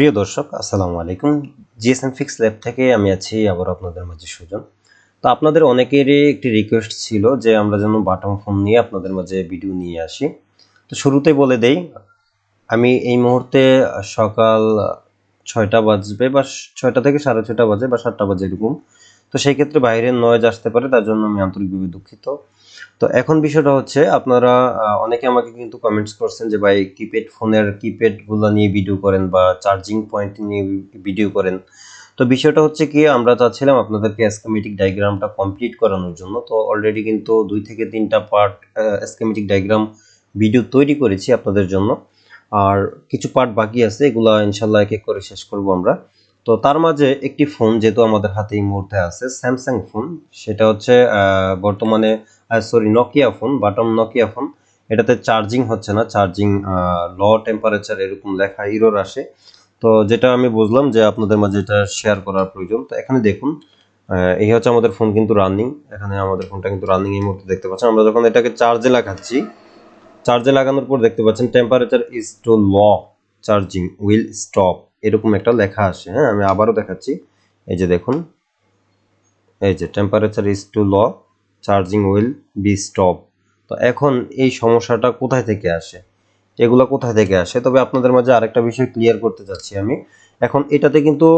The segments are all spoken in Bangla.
প্রিয় দর্শক, আসসালামু আলাইকুম। জিএসএম ফিক্স ল্যাব থেকে আমি আছি আবার আপনাদের মাঝে সুজন। তো আপনাদের অনেকেরই একটি রিকোয়েস্ট ছিল যে আমরা যেন বাটম ফোন নিয়ে আপনাদের মাঝে ভিডিও নিয়ে আসি। তো শুরুতেই বলে দেই, আমি এই মুহূর্তে সকাল ছয়টা বাজবে বা ছয়টা থেকে সাড়ে ছয়টা বাজে বা সাতটা বাজে এরকম। তো সেই ক্ষেত্রে বাইরের নয়েজ আসতে পারে, তার জন্য আমি আন্তরিকভাবে দুঃখিত। তো এখন বিষয়টা হচ্ছে আপনারা অনেকে আমাকে কিন্তু কমেন্টস করছেন যে, ভাই কিপ্যাড ফোনের কিপ্যাডগুলো নিয়ে ভিডিও করেন বা চার্জিং পয়েন্ট নিয়ে ভিডিও করেন। তো বিষয়টা হচ্ছে কি, আমরা চাচ্ছিলাম আপনাদেরকে স্কেমেটিক ডায়াগ্রামটা কমপ্লিট করানোর জন্য। তো অলরেডি কিন্তু দুই থেকে তিনটা পার্ট স্কেমেটিক ডায়াগ্রাম ভিডিও তৈরি করেছি আপনাদের জন্য। আর কিছু পার্ট বাকি আছে, এগুলা ইনশাল্লাহ এক এক করে শেষ করব আমরা। তো তার মাঝে একটি ফোন যেহেতু আমাদের হাতে এই মুহূর্তে আছে স্যামসাং ফোন। সেটা হচ্ছে বর্তমানে sorry Nokia phone button Nokia phone. এটাতে চার্জিং হচ্ছে না চার্জিং ল টেম্পারেচার এরকম লেখা ইরোর আসে। তো যেটা আমি বুঝলাম যে আপনাদের মাঝে এটা শেয়ার করার প্রয়োজন। তো এখানে দেখুন এই হচ্ছে আমাদের ফোন কিন্তু রানিং এখানে আমাদের ফোনটা কিন্তু রানিং এই মুহূর্তে দেখতে পাচ্ছেন। আমরা যখন এটাকে চার্জে লাগাচ্ছি চার্জে লাগানোর পর দেখতে পাচ্ছেন temperature is too low charging will stop এরকম একটা লেখা আসে হ্যাঁ? আমি আবারও দেখাচ্ছি। এই যে দেখুন, এই যে temperature is too low charging will be stop তো এখন এই সমস্যাটা কোথায় থেকে আসে? এগুলো কোথায় থেকে আসে? তবে আপনাদের মাঝে আরেকটা বিষয় ক্লিয়ার করতে চাচ্ছি আমি। এখন এটাতে কিন্তু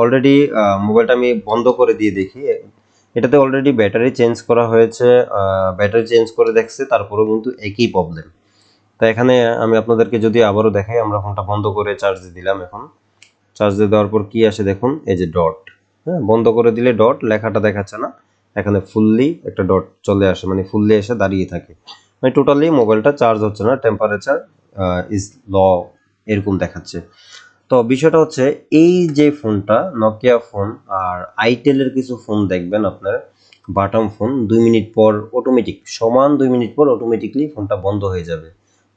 অলরেডি মোবাইলটা আমি বন্ধ করে দিয়ে দেখি। এটাতে অলরেডি ব্যাটারি চেঞ্জ করা হয়েছে ব্যাটারি চেঞ্জ করে দেখছে, তারপরেও কিন্তু একই প্রবলেম তো এখানে আমি আপনাদেরকে যদি আবারও দেখাই, আমরা ফোনটা বন্ধ করে চার্জ দিলাম এখন। চার্জ দিয়ে দেওয়ার পর কি আসে দেখুন, এই যে ডট হ্যাঁ বন্ধ করে দিলে ডট লেখাটা দেখাচ্ছে না। এখানে ফুললি একটা ডট চলে আসে মানে ফুললি এসে দাঁড়িয়ে থাকে। মানে টোটালি মোবাইলটা চার্জ হচ্ছে না টেম্পারেচার ইজ ল এরকম দেখাচ্ছে। তো বিষয়টা হচ্ছে, এই যে ফোনটা নকিয়া ফোন আর আইটেলের কিছু ফোন দেখবেন আপনার বাটম ফোন দুই মিনিট পর অটোমেটিক সমান দুই মিনিট পর অটোমেটিকলি ফোনটা বন্ধ হয়ে যাবে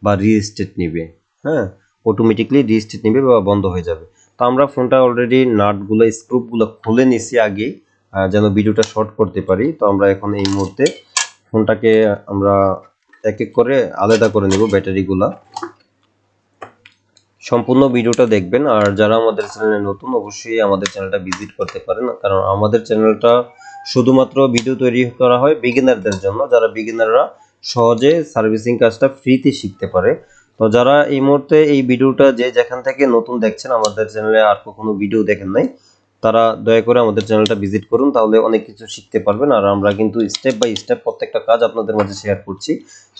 বা রিস্টেট নিবে। হ্যাঁ অটোমেটিকলি রিস্টেট নিবে বা বন্ধ হয়ে যাবে। তো আমরা ফোনটা অলরেডি নাটগুলো স্ক্রুপগুলো খুলে নিছি আগে যেন ভিডিওটা শর্ট করতে পারি। তো আমরা এখন এই মুহূর্তে ফোনটাকে আমরা এক এক করে আলাদা করে নেব ব্যাটারিগুলা সম্পূর্ণ ভিডিওটা দেখবেন। আর যারা আমাদের চ্যানেলে নতুন, অবশ্যই আমাদের চ্যানেলটা ভিজিট করতে পারেন। কারণ আমাদের চ্যানেলটা শুধুমাত্র ভিডিও তৈরি করা হয় বিগিনারদের জন্য। যারা বিগিনাররা সহজে সার্ভিসিং কাজটা ফ্রিতে শিখতে পারে। তো যারা এই মুহূর্তে এই ভিডিওটা যে যেখান থেকে নতুন দেখছেন, আমাদের চ্যানেলে আর কখনো ভিডিও দেখেন নাই, তারা দয়া করে আমাদের চ্যানেলটা ভিজিট করুন, তাহলে অনেক কিছু শিখতে পারবেন। আর আমরা কিন্তু স্টেপ বাই স্টেপ প্রত্যেকটা কাজ আপনাদের মাঝে শেয়ার করছি,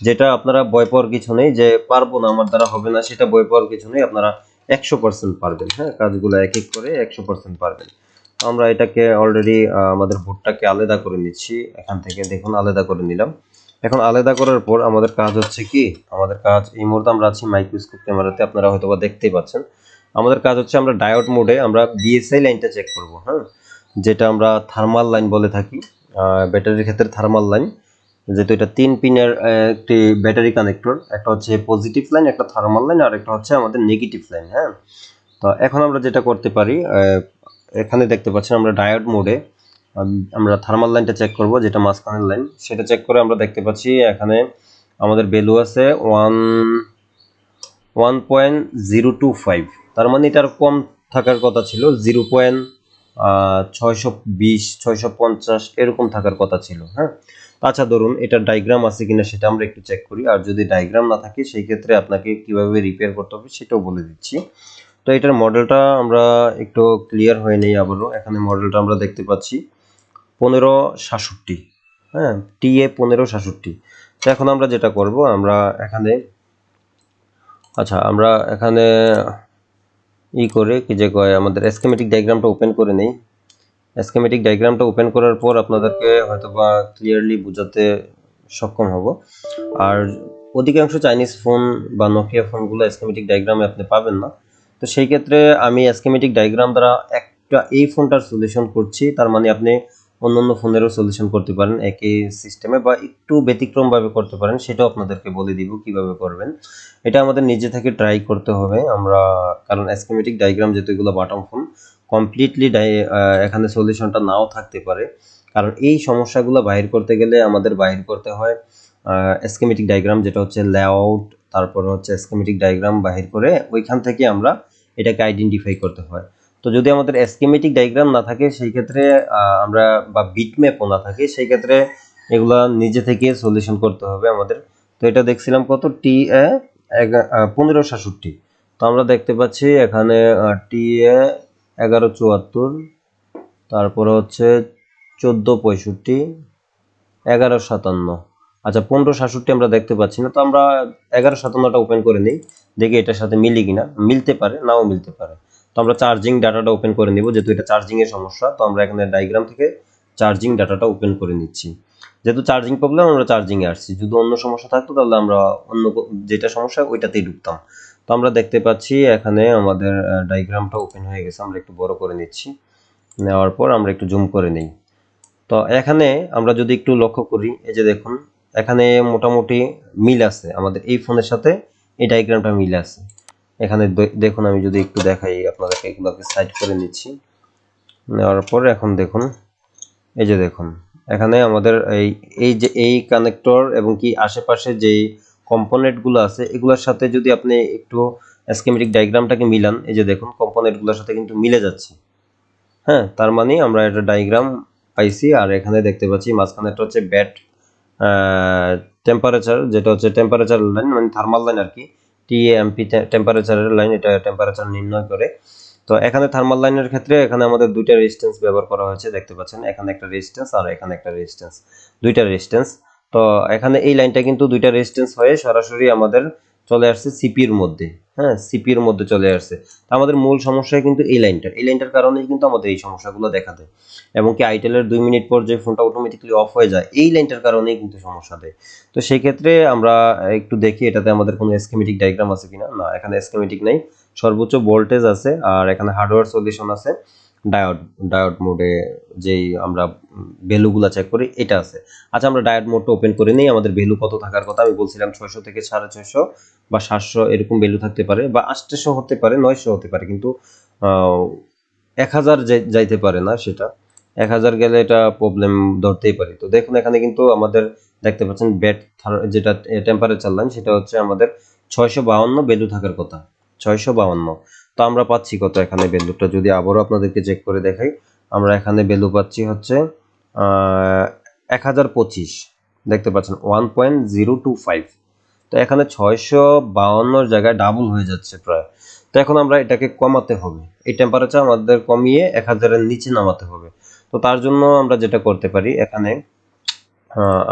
যেটা আপনারা ভয় পাওয়ার কিছু নেই, যে পারব না, আমার দ্বারা হবে না, সেটা ভয় পাওয়ার কিছু নেই, আপনারা একশো পার্সেন্ট পারবেন। হ্যাঁ কাজগুলো এক এক করে একশো পার্সেন্ট পারবেন। আমরা এটাকে অলরেডি আমাদের ভোটটাকে আলাদা করে নিচ্ছি, এখান থেকে দেখুন, আলাদা করে নিলাম। এখন আলাদা করার পর আমাদের কাজ হচ্ছে কি? আমাদের কাজ এই মুহূর্তে আমরা আছি মাইক্রোস্কোপ ক্যামেরাতে আপনারা হয়তো বা দেখতেই পাচ্ছেন। আমাদের কাজ হচ্ছে আমরা ডায়োড মোডে আমরা বিএসআই লাইনটা চেক করব হ্যাঁ? যেটা আমরা থার্মাল লাইন বলে থাকি। ব্যাটারির ক্ষেত্রে থার্মাল লাইন যেহেতু এটা তিন পিনের একটি ব্যাটারি কানেক্টর একটা হচ্ছে পজিটিভ লাইন একটা থার্মাল লাইন আর একটা হচ্ছে আমাদের নেগেটিভ লাইন হ্যাঁ? তো এখন আমরা যেটা করতে পারি এখানে দেখতে পাচ্ছেন আমরা ডায়োড মোডে আমরা থার্মাল লাইনটা চেক করব, যেটা মাঝখানের লাইন সেটা চেক করে আমরা দেখতে পাচ্ছি এখানে আমাদের ভ্যালু আছে one one point zero two five তার মানে এটার কম থাকার কথা ছিল জিরো পয়েন্ট ছয়শো বিশ, ছয়শো পঞ্চাশ, এরকম থাকার কথা ছিল হ্যাঁ? আচ্ছা ধরুন এটা ডায়াগ্রাম আছে কিনা সেটা আমরা একটু চেক করি, আর যদি ডায়াগ্রাম না থাকে সেই ক্ষেত্রে আপনাকে কীভাবে রিপেয়ার করতে হবে সেটাও বলে দিচ্ছি। তো এটার মডেলটা আমরা একটু ক্লিয়ার হয়ে নেই আবারও, এখানে মডেলটা আমরা দেখতে পাচ্ছি। পনেরো সাতষট্টি। হ্যাঁ টি এ পনেরো সাতষট্টি। তো এখন আমরা যেটা করব, আমরা এখানে আচ্ছা আমরা এখানে ই করে কি যে কয়, আমাদের স্কেমেটিক ডায়াগ্রামটা ওপেন করে নেই। স্কেমেটিক ডায়াগ্রামটা ওপেন করার পর আপনাদেরকে হয়তোবা ক্লিয়ারলি বোঝাতে সক্ষম হব। আর অধিকাংশ চাইনিজ ফোন বা নোকিয়া ফোনগুলো স্কেমেটিক ডায়াগ্রামে আপনি পাবেন না। তো সেই ক্ষেত্রে আমি স্কেমেটিক ডায়াগ্রাম দ্বারা একটা এই ফোনটার সলিউশন করছি। তার মানে আপনি অন্য অন্য ফোনেরও সলিউশন করতে পারেন, একই সিস্টেমে বা একটু ব্যতিক্রমভাবে করতে পারেন, সেটাও আপনাদেরকে বলে দিব কীভাবে করবেন। এটা আমাদের নিজে থেকে ট্রাই করতে হবে, আমরা, কারণ স্কেমেটিক ডায়াগ্রাম যেহেতু এগুলো বাটম ফোন কমপ্লিটলি এখানে সলিউশনটা নাও থাকতে পারে। কারণ এই সমস্যাগুলো বাহির করতে গেলে আমাদের বাহির করতে হয় স্কেমেটিক ডায়াগ্রাম যেটা হচ্ছে লেআউট তারপর হচ্ছে স্কেমেটিক ডায়াগ্রাম বাহির করে ওইখান থেকে আমরা এটাকে আইডেন্টিফাই করতে হয়। তো যদি আমাদের এসকেমেটিক ডায়াগ্রাম না থাকে, সেই ক্ষেত্রে আমরা বা বিটম্যাপও না থাকে, সেই ক্ষেত্রে এগুলা নিজে থেকে সলিউশন করতে হবে আমাদের। তো এটা দেখছিলাম কত? টি এ পনেরো সাতষট্টি। তো আমরা দেখতে পাচ্ছি এখানে টি এ এগারো চুয়াত্তর, তারপরে হচ্ছে চোদ্দ পঁয়ষট্টি, এগারো সাতান্ন। আচ্ছা পনেরো সাতষট্টি আমরা দেখতে পাচ্ছি না, তো আমরা এগারো সাতান্নটা ওপেন করে নিই, দেখি এটার সাথে মিলি কিনা। মিলতে পারে, নাও মিলতে পারে। তো আমরা চার্জিং ডাটাটা ওপেন করে নিব, যেহেতু এটা চার্জিং এর সমস্যা, তো আমরা এখানে ডায়াগ্রাম থেকে চার্জিং ডাটাটা ওপেন করে নিচ্ছি। যেহেতু চার্জিং প্রবলেম আমরা চার্জিং এ আসছি। যদি অন্য সমস্যা থাকতো, তাহলে আমরা অন্য যেটা সমস্যা, ওইটাতেই ঢুকতাম। তো আমরা দেখতে পাচ্ছি এখানে আমাদের ডায়াগ্রামটা ওপেন হয়ে গেছে, আমরা একটু বড় করে নিচ্ছি। নেওয়ার পর আমরা একটু জুম করে নিই। তো এখানে আমরা যদি একটু লক্ষ্য করি, এই যে দেখুন, এখানে মোটামুটি মিল আছে। আমাদের এই ফোনের সাথে এই ডায়াগ্রামটা মিল আছে। এখানে দেখুন, আমি যদি একটু দেখাই আপনাদেরকে, এগুলোকে সাইড করে নিচ্ছি। নেওয়ার পর এখন দেখুন, এই যে দেখুন, এখানে আমাদের এই এই যে, এই কানেক্টর এবং কি আশেপাশে যেই কম্পোনেন্টগুলো আছে, এগুলোর সাথে যদি আপনি একটু স্কিমেটিক ডায়াগ্রামটাকে মিলান, এই যে দেখুন কম্পোনেন্টগুলোর সাথে কিন্তু মিলে যাচ্ছে। হ্যাঁ তার মানে আমরা একটা ডায়াগ্রাম পাইছি, আর এখানে দেখতে পাচ্ছি মাঝখানেটা হচ্ছে ব্যাট টেম্পারেচার যেটা হচ্ছে টেম্পারেচার লাইন মানে থার্মাল লাইন আর কি। টিএমপি টেম্পারেচারের লাইন এটা টেম্পারেচার নির্ণয় করে। তো এখানে থার্মাল লাইনের ক্ষেত্রে এখানে আমাদের দুইটা রেজিস্ট্যান্স ব্যবহার করা হয়েছে, দেখতে পাচ্ছেন। এখানে একটা রেজিস্ট্যান্স আর এখানে একটা রেজিস্ট্যান্স দুইটা রেজিস্ট্যান্স তো এখানে এই লাইনটা কিন্তু দুইটা রেজিস্ট্যান্স হয়ে সরাসরি আমাদের চলে আসছে সিপির মধ্যে। হ্যাঁ সিপির মধ্যে চলে আসছে। আমাদের মূল সমস্যা কিন্তু এই লাইনটা এই লাইনটার কারণেই কিন্তু আমাদের এই সমস্যাগুলো দেখা দেয়। এবং কি আইটেলের দুই মিনিট পর যে ফোনটা অটোমেটিকলি অফ হয়ে যায়, এই লাইনটার কারণেই কিন্তু সমস্যা দেয়। তো সেই ক্ষেত্রে আমরা একটু দেখি এটাতে আমাদের কোনো স্কিমেটিক ডায়াগ্রাম আছে কিনা। না, এখানে স্কিমেটিক নেই। সর্বোচ্চ ভোল্টেজ আছে আর এখানে হার্ডওয়্যার সলিউশন আছে। ডায়োড ডায়োড মোডে যেই আমরা ভ্যালুগুলো চেক করি, এটা আছে। আচ্ছা আমরা ডায়োড মোডটা ওপেন করে নিই, আমাদের ভ্যালু কত থাকার কথা আমি বলছিলাম ছয়শো থেকে সাড়ে ছয়শো বা সাতশো এরকম ভ্যালু থাকতে পারে বা আটশো হতে পারে, নয়শো হতে পারে, কিন্তু এক হাজার যাইতে পারে না সেটা। এক হাজার গেলে এটা প্রবলেম ধরতেই পারি। তো দেখুন, এখানে কিন্তু আমাদের দেখতে পাচ্ছেন ব্যাট যেটা টেম্পারেচার লাইন সেটা হচ্ছে আমাদের ছয়শো বাউন্ন ভ্যালু থাকার কথা। ছয়শো বাউন্ন। তো আমরা পাচ্ছি কত এখানে ভ্যালুটা যদি আবারও আপনাদেরকে চেক করে দেখাই, আমরা এখানে ভ্যালু পাচ্ছি হচ্ছে এক হাজার পঁচিশ। দেখতে পাচ্ছেন one point zero two five তো এখানে ছয়শো বাউন্নর জায়গায় ডাবল হয়ে যাচ্ছে প্রায়। তো এখন আমরা এটাকে কমাতে হবে। এই টেম্পারেচার আমাদের কমিয়ে এক হাজারের নিচে নামাতে হবে। তো তার জন্য আমরা যেটা করতে পারি, এখানে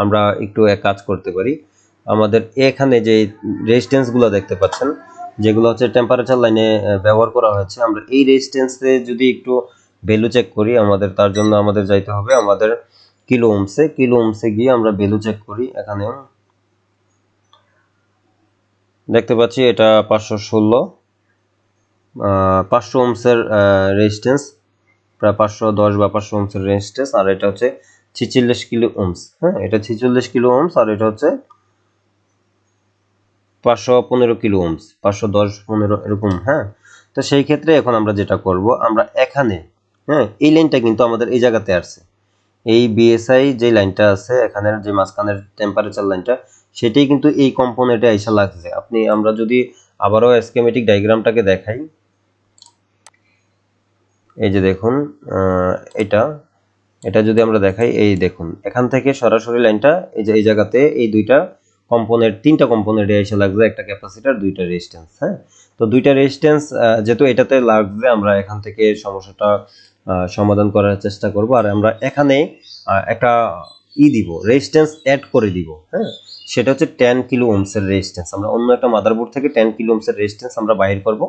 আমরা একটু এক কাজ করতে পারি। আমাদের এখানে যে রেজিস্ট্যান্সগুলো দেখতে পাচ্ছেন যেগুলো হচ্ছে টেম্পারেচার লাইনে ব্যবহার করা হয়েছে। আমরা এই রেজিস্ট্যান্সে যদি একটু ভ্যালু চেক করি, আমাদের তার জন্য আমাদের যাইতে হবে আমাদের কিলো ওমসে। কিলো ওমসে গিয়ে আমরা ভ্যালু চেক করি এখানে দেখতে পাচ্ছি এটা পাঁচশো ষোলো। পাঁচশো ওমসের রেজিস্ট্যান্স প্রায় পাঁচশো দশ বা পাঁচশো ওমসের রেজিস্ট্যান্স আর এটা হচ্ছে ছিচল্লিশ কিলো ওমস। হ্যাঁ এটা ছিচল্লিশ কিলো ওমস। আর এটা হচ্ছে পাঁচশো পনেরো কিলো ওমস, পাঁচশো দশ পনেরো এরকম হ্যাঁ? তো সেই ক্ষেত্রে এখন আমরা যেটা করব, আমরা এখানে হ্যাঁ এই লাইনটা কিন্তু আমাদের এই জায়গাতে আসছে। এই বিএসআই যে লাইনটা আছে, এখানের যে মাঝখানের টেম্পারেচার লাইনটা, সেটাই কিন্তু এই কম্পোনেন্টে আইসা লাগছে। আপনি, আমরা যদি আবারও স্কেমেটিক ডায়াগ্রামটাকে দেখাই। এই যে দেখুন এটা এটা যদি আমরা দেখাই, এই দেখুন, এখান থেকে সরাসরি লাইনটা, এই যে, এই জায়গাতে এই দুইটা কম্পোনেন্ট তিনটা কম্পোনেন্টে এসে লাগবে, একটা ক্যাপাসিটার দুইটা রেজিস্ট্যান্স হ্যাঁ? তো দুইটা রেজিস্ট্যান্স যেহেতু এটাতে লাগবে, আমরা এখান থেকে সমস্যাটা সমাধান করার চেষ্টা করব। আর আমরা এখানে একটা ই দিব রেজিস্ট্যান্স অ্যাড করে দিব হ্যাঁ? সেটা হচ্ছে টেন কিলো ওমসের রেজিস্ট্যান্স আমরা অন্য একটা মাদারবোর্ড থেকে টেন কিলো ওমসের রেজিস্ট্যান্স আমরা বাইর করব,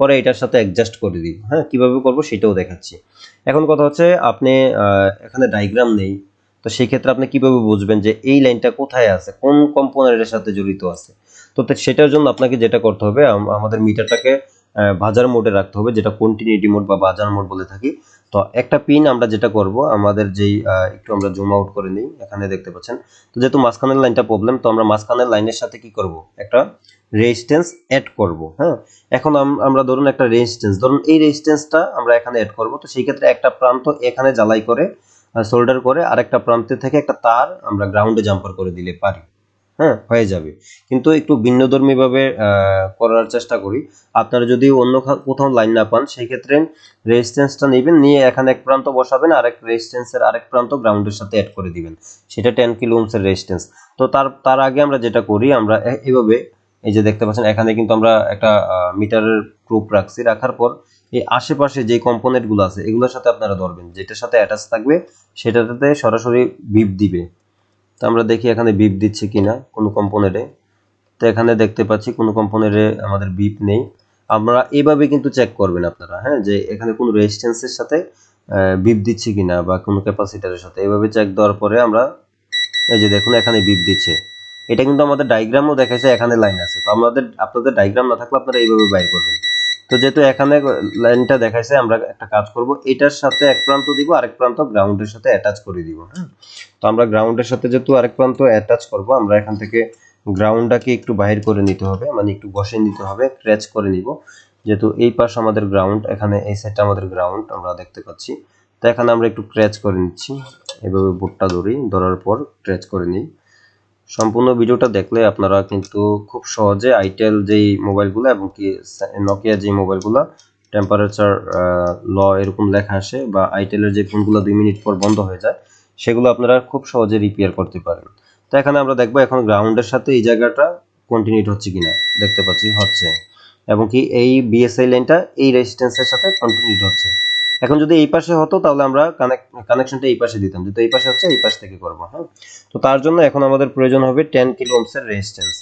করে এটার সাথে অ্যাডজাস্ট করে দিব হ্যাঁ? কীভাবে করব সেটাও দেখাচ্ছি। এখন কথা হচ্ছে, আপনি এখানে ডায়াগ্রাম নেই তো সেই ক্ষেত্রে আপনি কীভাবে বুঝবেন যে এই লাইনটা কোথায় আছে? কোন কম্পোনেন্টের সাথে জড়িত আছে? তো সেটার জন্য আপনাকে যেটা করতে হবে আমাদের মিটারটাকে বাজার মোডে রাখতে হবে, যেটা কন্টিনিউটি মোড বা বাজার মোড বলে থাকি। তো একটা পিন আমরা যেটা করব, আমাদের যেই একটু আমরা জুম আউট করে নিই, এখানে দেখতে পাচ্ছেন। তো যেহেতু মাঝখানের লাইনটা প্রবলেম তো আমরা মাঝখানের লাইনের সাথে কি করব? একটা রেজিস্ট্যান্স অ্যাড করব হ্যাঁ? এখন আমরা ধরুন একটা রেজিস্ট্যান্স ধরুন এই রেজিস্ট্যান্সটা আমরা এখানে অ্যাড করব, তো সেই ক্ষেত্রে একটা প্রান্ত এখানে জ্বালাই করে সোল্ডার করে আরেকটা প্রান্তে থেকে একটা তার আমরা গ্রাউন্ডে জাম্পার করে দিলে পারি। হ্যাঁ হয়ে যাবে। কিন্তু একটু ভিন্নধর্মীভাবে করার চেষ্টা করি। আপনারা যদি অন্য কোথাও লাইন না পান সেই ক্ষেত্রে রেজিস্ট্যান্সটা নেবেন, নিয়ে এখানে এক প্রান্ত বসাবেন, আরেক রেজিস্ট্যান্সের আরেক প্রান্ত গ্রাউন্ডের সাথে অ্যাড করে দিবেন। সেটা টেন কিলো ওহমসের রেজিস্ট্যান্স তো তার তার আগে আমরা যেটা করি, আমরা এ- এইভাবে, এই যে দেখতে পাচ্ছেন, এখানে কিন্তু আমরা একটা মিটারের প্রুফ রাখছি। রাখার পর এই আশেপাশে যে কম্পোনেন্টগুলো আছে, এগুলোর সাথে আপনারা ধরবেন। যেটার সাথে অ্যাটাচ থাকবে, সেটাতে সরাসরি বিপ দিবে। তো আমরা দেখি এখানে বিপ দিচ্ছে কিনা কোনো কম্পোনেন্টে তো এখানে দেখতে পাচ্ছি কোনো কম্পোনেন্টে আমাদের বিপ নেই। আমরা এভাবে কিন্তু চেক করবেন আপনারা হ্যাঁ? যে এখানে কোনো রেজিস্ট্যান্সের সাথে বিপ দিচ্ছে কিনা বা কোনো ক্যাপাসিটারের সাথে। এভাবে চেক দেওয়ার পরে আমরা, এই যে দেখুন এখানে বিপ দিচ্ছে। এটা কিন্তু আমাদের ডায়াগ্রামও দেখাইছে, এখানে লাইন আছে। তো আমাদের, আপনাদের ডায়াগ্রাম না থাকলে আপনারা এইভাবে বাইর করবেন। তো যেহেতু এখানে লাইনটা দেখাইছে, আমরা একটা কাজ করব। এটার সাথে এক প্রান্ত দিব, আরেক প্রান্ত গ্রাউন্ডের সাথে অ্যাটাচ করে দিব হ্যাঁ? তো আমরা গ্রাউন্ডের সাথে যেহেতু আরেক প্রান্ত অ্যাটাচ করব, আমরা এখান থেকে গ্রাউন্ডটাকে একটু বাহির করে নিতে হবে মানে একটু বসে নিতে হবে, ক্র্যাচ করে নিব। যেহেতু এই পাশ আমাদের গ্রাউন্ড, এখানে এই সাইডটা আমাদের গ্রাউন্ড, আমরা দেখতে পাচ্ছি। তো এখানে আমরা একটু ক্র্যাচ করে নিচ্ছি এভাবে বোর্ডটা ধরি, ধরার পর ক্র্যাচ করে নিই। সম্পূর্ণ ভিডিওটা দেখলে আপনারা কিন্তু খুব সহজে আইটেল যেই মোবাইলগুলো এবং কি নকিয়া যেই মোবাইলগুলো টেম্পারেচার ল এরকম লেখা আসে বা আইটেলের যে ফোনগুলো দুই মিনিট পর বন্ধ হয়ে যায়, সেগুলো আপনারা খুব সহজে রিপেয়ার করতে পারেন। তো এখানে আমরা দেখব এখন গ্রাউন্ডের সাথে এই জায়গাটা কন্টিনিউট হচ্ছে কিনা, দেখতে পাচ্ছি হচ্ছে। এবং কি এই বিএসআই লাইনটা এই রেজিস্ট্যান্সের সাথে কন্টিনিউট হচ্ছে। এখন যদি এই পাশে হতো, তাহলে আমরা কানেকশনটা এই পাশে দিতাম। যেহেতু এই পাশে হচ্ছে, এই পাশ থেকে করব হ্যাঁ? তো তার জন্য এখন আমাদের প্রয়োজন হবে টেন কিলো ওমসের রেজিস্ট্যান্স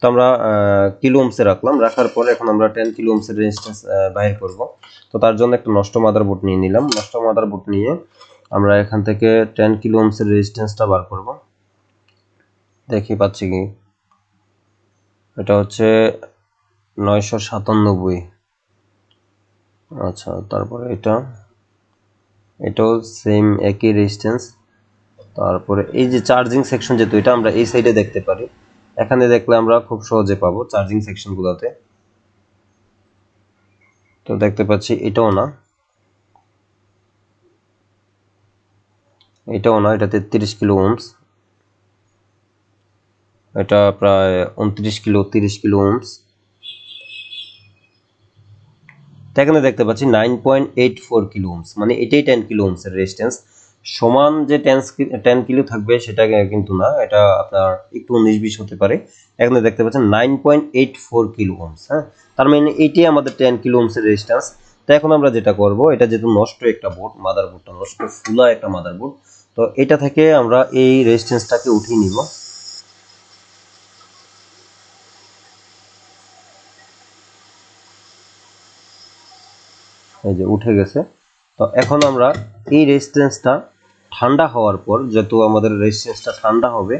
তো আমরা কিলো ওমসে রাখলাম। রাখার পরে এখন আমরা টেন কিলো ওমসের রেজিস্ট্যান্স বাইর করব। তো তার জন্য একটা নষ্ট মাদার মাদারবোর্ড নিয়ে নিলাম। নষ্ট মাদার মাদারবোর্ড নিয়ে আমরা এখান থেকে টেন কিলো ওমসের রেজিস্ট্যান্সটা বার করব। দেখি, পাচ্ছি কি? এটা হচ্ছে নয়শো সাতানব্বই। আচ্ছা তারপরে এটা। এটাও সেম একই রেজিস্ট্যান্স তারপরে এই যে চার্জিং সেকশন যেহেতু, এটা আমরা এই সাইডে দেখতে পারি। এখানে দেখলে আমরা খুব সহজে পাবো চার্জিং সেকশনগুলোতে তো দেখতে পাচ্ছি এটাও না। এটাও না, এটা তেত্রিশ কিলো ওমস এটা প্রায় উনত্রিশ কিলো, তিরিশ কিলো ওমস এখানে দেখতে পাচ্ছি nine point eight four kilo ohms মানে এটাই টেন কিলো ওমসের রেজিস্ট্যান্স সমান যে টেন টেন কিলো থাকবে সেটা কিন্তু না, এটা আপনার একটু উনিশ বিশ হতে পারে। এখানে দেখতে পাচ্ছেন nine point eight four kilo ohms হ্যাঁ? তার মানে এটাই আমাদের টেন কিলো ওমসের রেজিস্ট্যান্স তো এখন আমরা যেটা করব, এটা যেহেতু নষ্ট একটা বোর্ড মাদার বোর্ডটা নষ্ট, ফুলা একটা মাদার বোর্ড তো এটা থেকে আমরা এই রেজিস্ট্যান্সটাকে উঠিয়ে নিব। এই যে উঠে গেছে। তো এখন আমরা এই রেজিস্ট্যান্সটা ঠান্ডা হওয়ার পর, যেহেতু আমাদের রেজিস্ট্যান্সটা ঠান্ডা হবে,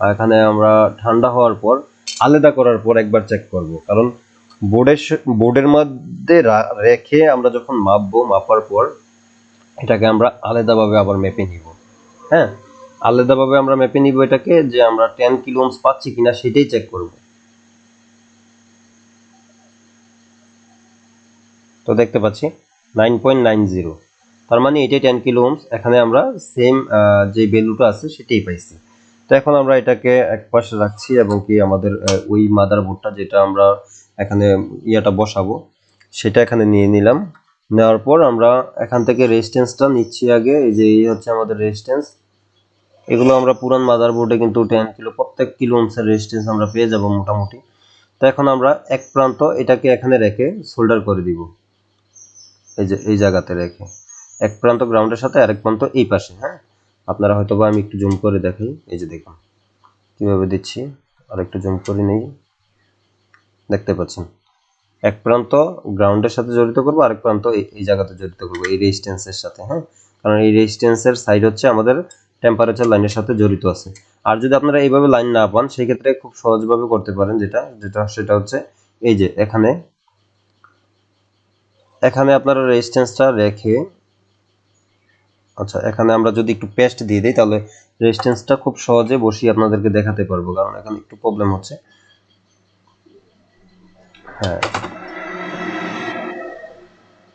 আর এখানে আমরা ঠান্ডা হওয়ার পর আলাদা করার পর একবার চেক করব। কারণ বোর্ডের বোর্ডের মধ্যে রেখে আমরা যখন মাপবো, মাপার পর এটাকে আমরা আলাদাভাবে আবার মেপে নিব। হ্যাঁ? আলাদাভাবে আমরা মেপে নিব এটাকে যে আমরা টেন কিলো ওহমস পাচ্ছি কিনা সেটাই চেক করব। তো দেখতে পাচ্ছি নাইন পয়েন্ট নাইন জিরো তার মানে এটাই টেন কিলো ওহমস এখানে আমরা সেম যে ভ্যালুটা আছে সেটাই পাইছি। তো এখন আমরা এটাকে এক পাশে রাখছি এবং কি আমাদের ওই মাদার বোর্ডটা যেটা আমরা এখানে ইয়াটা বসাবো, সেটা এখানে নিয়ে নিলাম। নেওয়ার পর আমরা এখান থেকে রেজিস্ট্যান্সটা নিচ্ছি আগে। এই যে এই হচ্ছে আমাদের রেজিস্ট্যান্স এগুলো আমরা পুরান মাদার বোর্ডে কিন্তু টেন কিলো প্রত্যেক কিলো ওহমসের রেজিস্ট্যান্স আমরা পেয়ে যাব মোটামুটি। তো এখন আমরা এক প্রান্ত এটাকে এখানে রেখে সোল্ডার করে দিব। এই যে, এই জায়গাতে রেখে। এক প্রান্ত গ্রাউন্ডের সাথে আরেক প্রান্ত এই পাশে হ্যাঁ? আপনারা হয়তো বা আমি একটু জুম করে দেখাই। এই যে দেখুন, কীভাবে দিচ্ছি, আর একটু জুম করে নেই। দেখতে পাচ্ছেন, এক প্রান্ত গ্রাউন্ডের সাথে জড়িত করব, আরেক প্রান্ত এই জায়গাতে জড়িত করব, এই রেজিস্ট্যান্সের সাথে হ্যাঁ? কারণ এই রেজিস্ট্যান্সের সাইড হচ্ছে আমাদের টেম্পারেচার লাইনের সাথে জড়িত আছে। আর যদি আপনারা এইভাবে লাইন না পান, সেই ক্ষেত্রে খুব সহজভাবে করতে পারেন যেটা যেটা, সেটা হচ্ছে এই যে, এখানে এখানে আপনারা রেজিস্ট্যান্সটা রেখে আচ্ছা এখানে আমরা যদি একটু পেস্ট দিয়ে দিই, তাহলে রেজিস্ট্যান্সটা খুব সহজে বসিয়ে আপনাদেরকে দেখাতে পারব, কারণ এখানে একটু প্রবলেম হচ্ছে। হ্যাঁ।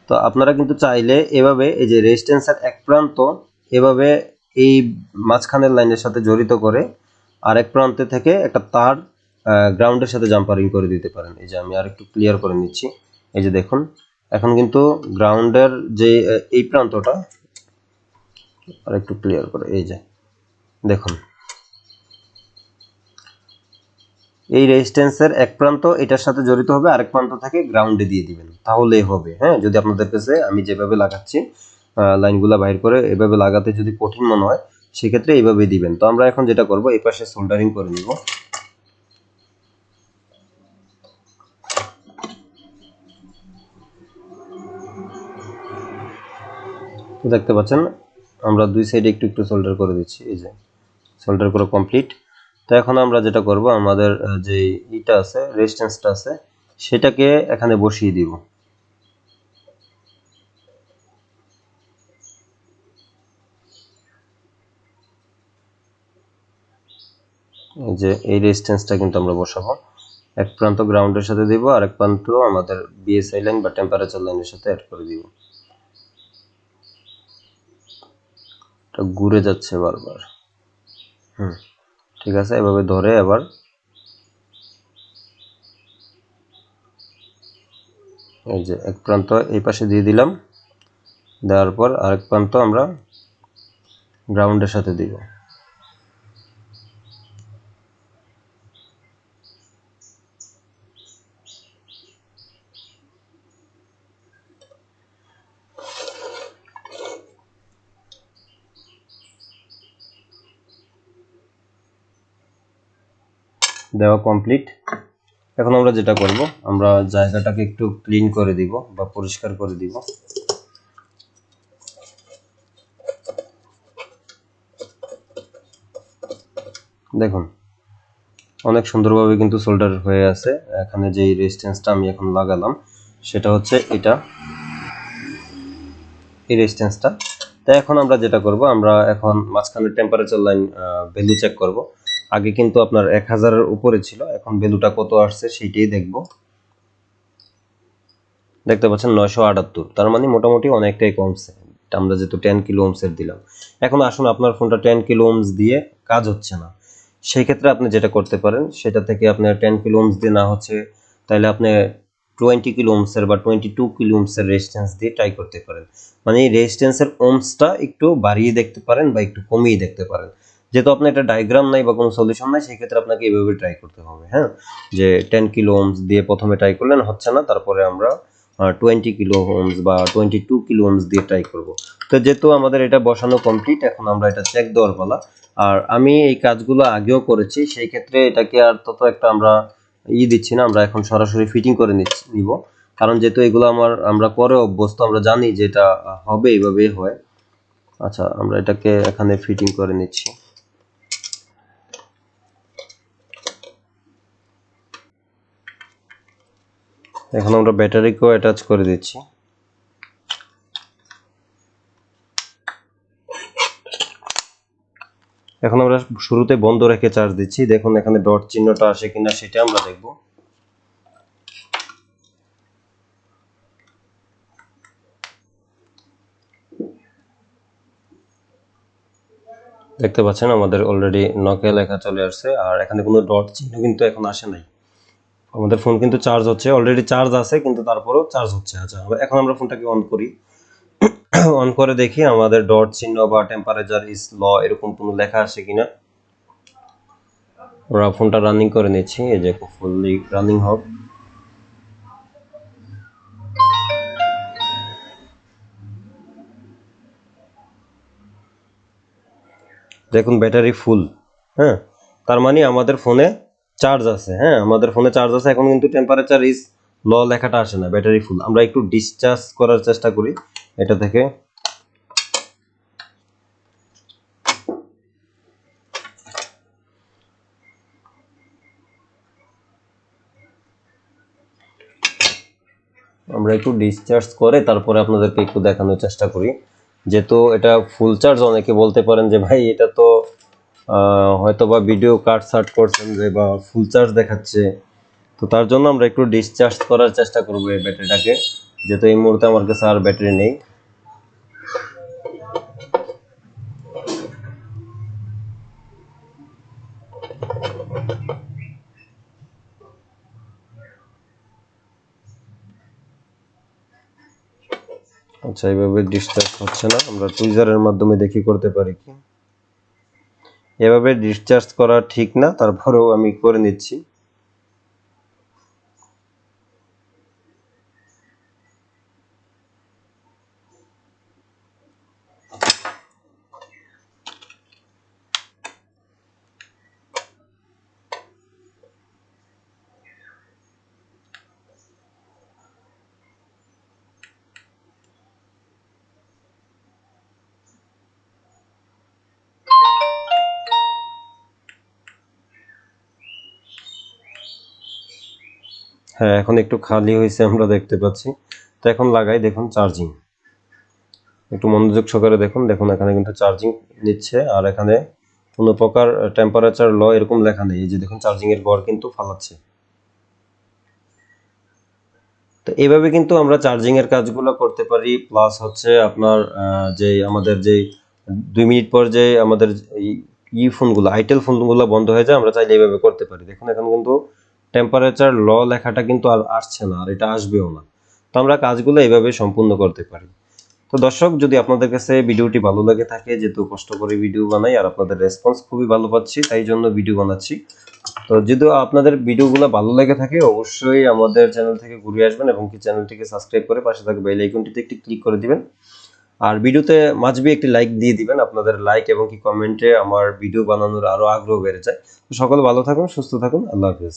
তো আপনারা কিন্তু চাইলে এভাবে এই যে রেজিস্ট্যান্সের এক প্রান্ত এভাবে এই মাঝখানের লাইনের সাথে জড়িত করে আরেক প্রান্তে থেকে একটা তার গ্রাউন্ডের সাথে জাম্পারিং করে দিতে পারেন। এই যে আমি আর একটু ক্লিয়ার করে নিচ্ছি। এই যে দেখুন এখন কিন্তু গ্রাউন্ডের যে এই প্রান্তটা আর একটু ক্লিয়ার করে, এই যে, দেখুন। এই রেজিস্ট্যান্সের এক প্রান্ত, এটার সাথে জড়িত হবে আরেক প্রান্ত থেকে গ্রাউন্ডে দিয়ে দিবেন। তাহলেই হবে হ্যাঁ? যদি আপনাদের কাছে আমি যেভাবে লাগাচ্ছি লাইনগুলো বাইর করে এভাবে লাগাতে যদি কঠিন মনে হয়, সেক্ষেত্রে এইভাবে দিবেন। তো আমরা এখন যেটা করব, এই পাশে সোল্ডারিং করে নিব। দেখতে পাচ্ছেন, আমরা দুই সাইডে একটু একটু সোল্ডার করে দিচ্ছি, এই যে সোল্ডার করা কমপ্লিট তো এখন আমরা যেটা করব, আমাদের যে ইটা আছে রেজিস্ট্যান্সটা আছে, সেটাকে এখানে বসিয়ে দিব। যে এই রেজিস্ট্যান্সটা কিন্তু আমরা বসাবো। এক প্রান্ত গ্রাউন্ডের সাথে দিব আর এক প্রান্ত আমাদের বিএসআই লাইন বা টেম্পারেচার লাইনের সাথে অ্যাড করে দিব। এটা ঘুরে যাচ্ছে বারবার। হুম। ঠিক আছে? এভাবে ধরে আবার এই যে এক প্রান্ত এই পাশে দিয়ে দিলাম। দেওয়ার পর আরেক প্রান্ত আমরা গ্রাউন্ডের সাথে দিব। দেওয়া কমপ্লিট এখন আমরা যেটা করব, আমরা জায়গাটাকে একটু ক্লিন করে দিব বা পরিষ্কার করে দিব। দেখুন, অনেক সুন্দরভাবে কিন্তু সোল্ডার হয়ে আছে। এখানে যে রেজিস্ট্যান্সটা আমি এখন লাগালাম, সেটা হচ্ছে এটা। এই রেজিস্ট্যান্সটা তো এখন আমরা যেটা করব, আমরা এখন মাঝখানে টেম্পারেচার লাইন ভ্যালু চেক করব। আগে কিন্তু আপনার এক হাজারের উপরে ছিল, এখন ভ্যালুটা কত আসছে সেইটাই দেখব। দেখতে পাচ্ছেন নয়শো আটাত্তর, তার মানে মোটামুটি অনেকটাই কমছে। আমরা যেহেতু টেন কিলো ওমসের দিলাম। এখন আসুন, আপনার ফোনটা টেন কিলো ওমস দিয়ে কাজ হচ্ছে না। সেই ক্ষেত্রে আপনি যেটা করতে পারেন, সেটা থেকে আপনার টেন কিলো ওমস দিয়ে না হচ্ছে, তাহলে আপনি টোয়েন্টি কিলো ওমসের বা টোয়েন্টি টু কিলো ওমসের রেজিস্ট্যান্স দিয়ে ট্রাই করতে পারেন। মানে এই রেজিস্ট্যান্সের ওমসটা একটু বাড়িয়ে দেখতে পারেন বা একটু কমিয়ে দেখতে পারেন। যেহেতু আপনার এটা ডায়াগ্রাম নাই বা কোনো সলিউশন নাই সেই ক্ষেত্রে আপনাকে এইভাবে ট্রাই করতে হবে হ্যাঁ? যে টেন কিলো ওমস দিয়ে প্রথমে ট্রাই করলেন, হচ্ছে না, তারপরে আমরা টোয়েন্টি কিলো ওমস বা টোয়েন্টি টু কিলো ওমস দিয়ে ট্রাই করব। তো যেহেতু আমাদের এটা বসানো কমপ্লিট এখন আমরা এটা চেক দেওয়ার পালা আর আমি এই কাজগুলো আগেও করেছি, সেই ক্ষেত্রে এটাকে আর তত একটা আমরা ই দিচ্ছি না, আমরা এখন সরাসরি ফিটিং করে নিব। কারণ যেহেতু এগুলো আমার, আমরা পরে অভ্যস্ত, আমরা জানি যে এটা হবে, এইভাবেই হয়। আচ্ছা আমরা এটাকে এখানে ফিটিং করে নিচ্ছি। এখন আমরা ব্যাটারিকেও অ্যাটাচ করে দিচ্ছি। এখন আমরা শুরুতে বন্ধ রেখে চার্জ দিচ্ছি। দেখুন এখানে ডট চিহ্নটা আসে কিনা সেটা আমরা দেখব। দেখতে পাচ্ছেন আমাদের অলরেডি নকিয়া লেখা চলে আসছে। আর এখানে কোনো ডট চিহ্ন কিন্তু এখন আসে নাই। আমাদের ফোন কিন্তু চার্জ হচ্ছে অলরেডি চার্জ আছে, কিন্তু তারপরেও চার্জ হচ্ছে। আচ্ছা এখন আমরা ফোনটাকে অন করি। অন করে দেখি আমাদের ডট চিহ্ন বা টেম্পারেচার ইজ ল এরকম কোনো লেখা আসে কিনা। আমরা ফোনটা রানিং করে নিচ্ছি, এই যে ফুললি রানিং হোক। দেখুন ব্যাটারি ফুল হ্যাঁ? তার মানে আমাদের ফোনে চার্জ আছে হ্যাঁ? আমাদের ফোনে চার্জ আছে, এখন কিন্তু টেম্পারেচার ইজ ল লেখাটা আসে না ব্যাটারি ফুল আমরা একটু ডিসচার্জ করার চেষ্টা করি, এটা থেকে। আমরা একটু ডিসচার্জ করে তারপরে আপনাদেরকে একটু দেখানোর চেষ্টা করি। যেহেতু এটা ফুল চার্জ অনেকে বলতে পারেন যে, ভাই, এটা তো হয়তো বা ভিডিও কার্ড সার্ট করছেন যে বা ফুল চার্জ দেখাচ্ছে। তো তার জন্য আমরা একটু ডিসচার্জ করার চেষ্টা করব এই ব্যাটারিটাকে, যেহেতু এই মুহূর্তে আমার কাছে আর ব্যাটারি নেই। আচ্ছা এইভাবে ডিসচার্জ হচ্ছে না। আমরা টুইজারের মাধ্যমে দেখি করতে পারি কি। এভাবে ডিসচার্জ করা ঠিক না তারপরেও আমি করে নিচ্ছি। হ্যাঁ এখন একটু খালি হয়েছে আমরা দেখতে পাচ্ছি। তো এখন লাগাই দেখুন চার্জিং একটু মনোযোগ সহকারে দেখুন দেখুন এখানে কিন্তু চার্জিং নিচ্ছে আর এখানে কোনো প্রকার টেম্পারেচার ল এরকম লেখা নেই। এই যে দেখুন চার্জিং এর গড় কিন্তু ফালাচ্ছে। তো এইভাবে কিন্তু আমরা চার্জিং এর কাজগুলো করতে পারি প্লাস হচ্ছে আপনার যে আমাদের যে দুই মিনিট পর যে আমাদের ই ফোনগুলো আইটেল ফোনগুলো বন্ধ হয়ে যায়, আমরা চাইলে এইভাবে করতে পারি। দেখুন এখন কিন্তু টেম্পারেচার ল লেখাটা কিন্তু আর আসছে না, আর এটা আসবেও না। তো আমরা কাজগুলো এইভাবে সম্পূর্ণ করতে পারি। তো দর্শক, যদি আপনাদের কাছে ভিডিওটি ভালো লাগে থাকে, যেহেতু কষ্ট করে ভিডিও বানাই, আর আপনাদের রেসপন্স খুবই ভালো পাচ্ছি, তাই জন্য ভিডিও বানাচ্ছি। তো যদি আপনাদের ভিডিওগুলো ভালো লেগে থাকে, অবশ্যই আমাদের চ্যানেল থেকে ঘুরে আসবেন এবং কি চ্যানেলটিকে সাবস্ক্রাইব করে পাশে থাকা বেল আইকনটিতে একটি ক্লিক করে দিবেন। আর ভিডিওতে মাঝবি একটি লাইক দিয়ে দিবেন, আপনাদের লাইক এবং কি কমেন্টে আমার ভিডিও বানানোর আরও আগ্রহ বেড়ে যায়। তো সকলে ভালো থাকুন, সুস্থ থাকুন, আল্লাহ হাফেজ।